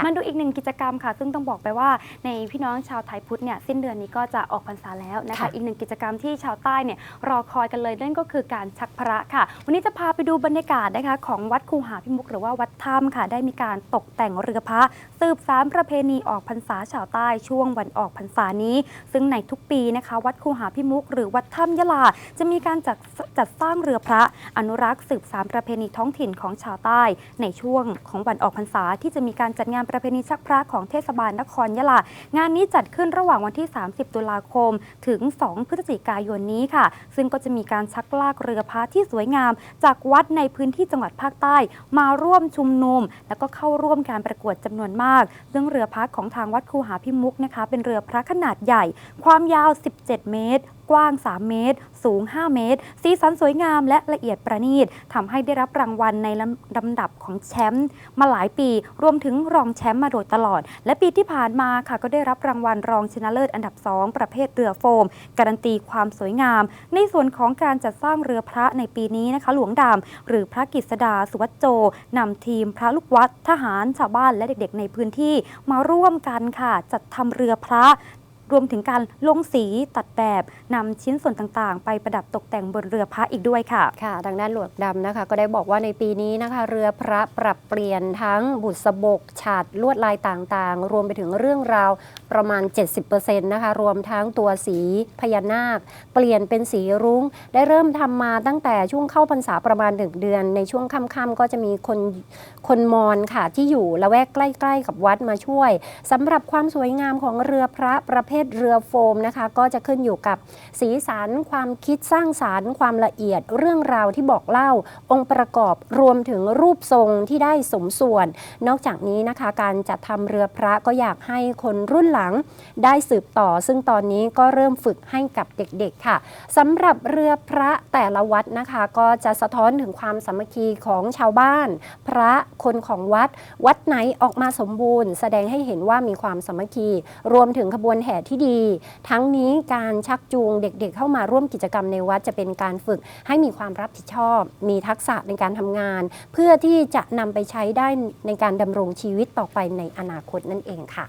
ค่ะมาดูอีกหนึ่งกิจกรรมค่ะ ซึ่งต้องบอกไปว่าในพี่น้องชาวไทยพุทธเนี่ยสิ้นเดือนนี้ก็จะออกพรรษาแล้วนะคะค่ะอีกหนึ่งกิจกรรมที่ชาวใต้เนี่ยรอคอยกันเลยนั่นก็คือการชักพระค่ะ วันนี้จะพาไปดูบรรยากาศนะคะของวัดคูหาพิมุกหรือว่าวัดถ้ำค่ะ ได้มีการตกแต่งเรือพระสืบสารประเพณีออกพรรษาชาวใต้ช่วงวันออกพรรษานี้ ซึ่งในทุกปีนะคะ วัดคูหาพิมุกหรือวัดถ้ำยะลา จะมีการจัดจัดสร้างเรือพระ อนุรักษ์สืบสารประเพณีท้องถิ่นของชาวใต้ ในช่วงของวันออกพรรษาที่จะมีการจัดงานประเพณีชักพระของเทศบาลนครยะลา งานนี้จัดขึ้นระหว่างวันที่ 30 ตุลาคม ถึง 2 พฤศจิกายนนี้ค่ะ ซึ่งก็จะมีการชักลากเรือพระที่สวยงาม จากวัดในพื้นที่จังหวัดภาคใต้ มาร่วมชุมนุม แล้วก็เข้าร่วมการประกวดจำนวนมาก ซึ่งเรือพระของทางวัดคูหาพิมุกนะคะ เป็นเรือพระขนาดใหญ่ ความยาว 17 เมตร กว้าง 3 เมตร สูง 5 เมตร สีสันสวยงามและละเอียดประณีตทำให้ได้รับรางวัลในลำลำดับของแชมป์มาหลายปี รวมถึงรองแชมป์มาโดยตลอด และปีที่ผ่านมาค่ะก็ได้รับรางวัลรองชนะเลิศอันดับ 2 ประเภทเรือโฟม การันตีความสวยงาม ในส่วนของการจัดสร้างเรือพระในปีนี้นะคะ หลวงดำหรือพระกิษดาสุวัจโจนำทีมพระลูกวัด ทหารชาวบ้านและเด็กๆ ในพื้นที่มาร่วมกันค่ะ จัดทำเรือพระ รวมถึงการลงสีตัดแบบนำชิ้นส่วนต่างๆ ไปประดับตกแต่งบนเรือพระอีกด้วยค่ะ ค่ะทางด้านหลวงดำนะคะ ก็ได้บอกว่าในปีนี้นะคะ เรือพระปรับเปลี่ยนทั้งบุษบกฉาดลวดลายต่างๆ รวมไปถึงเรื่องราวประมาณ 70%นะคะ รวมทั้งตัวสีพญานาค เปลี่ยนเป็นสีรุง้ง ได้เริ่มทำมาตั้งแต่ช่วงเข้าพรรษาประมาณ1เดือน ในช่วงค่ำๆก็จะมีคนคนมอญค่ะที่อยู่ละแวกใกล้ ๆ กับวัดมาช่วยสำหรับความสวยงามของเรือพระประเภทเรือโฟมนะคะ ก็จะขึ้นอยู่กับสีสันความคิดสร้างสารรค์ ความละเอียดเรื่องราวที่บอกเล่า องค์ประกอบรวมถึงรูปทรงที่ได้สมส่วน นอกจากนี้นะคะ การจัดทำเรือพระก็อยากให้คนรุ่นหลังได้สืบต่อ ซึ่งตอนนี้ก็เริ่มฝึกให้กับเด็กๆค่ะสำหรับเรือพระแต่ละวัดนะคะ ก็จะสะท้อนถึงความสามัคคีของชาวบ้าน พระคนของวัด วัดไหนออกมาสมบูรณ์ แสดงให้เห็นว่ามีความสามัคคี รวมถึงขบวนแห่ที่ดี ทั้งนี้การชักจูงเด็กๆ เข้ามาร่วมกิจกรรมในวัดจะเป็นการฝึกให้มีความรับผิดชอบ มีทักษะในการทำงาน เพื่อที่จะนำไปใช้ได้ในการดำรงชีวิตต่อไปในอนาคตนั่นเองค่ะ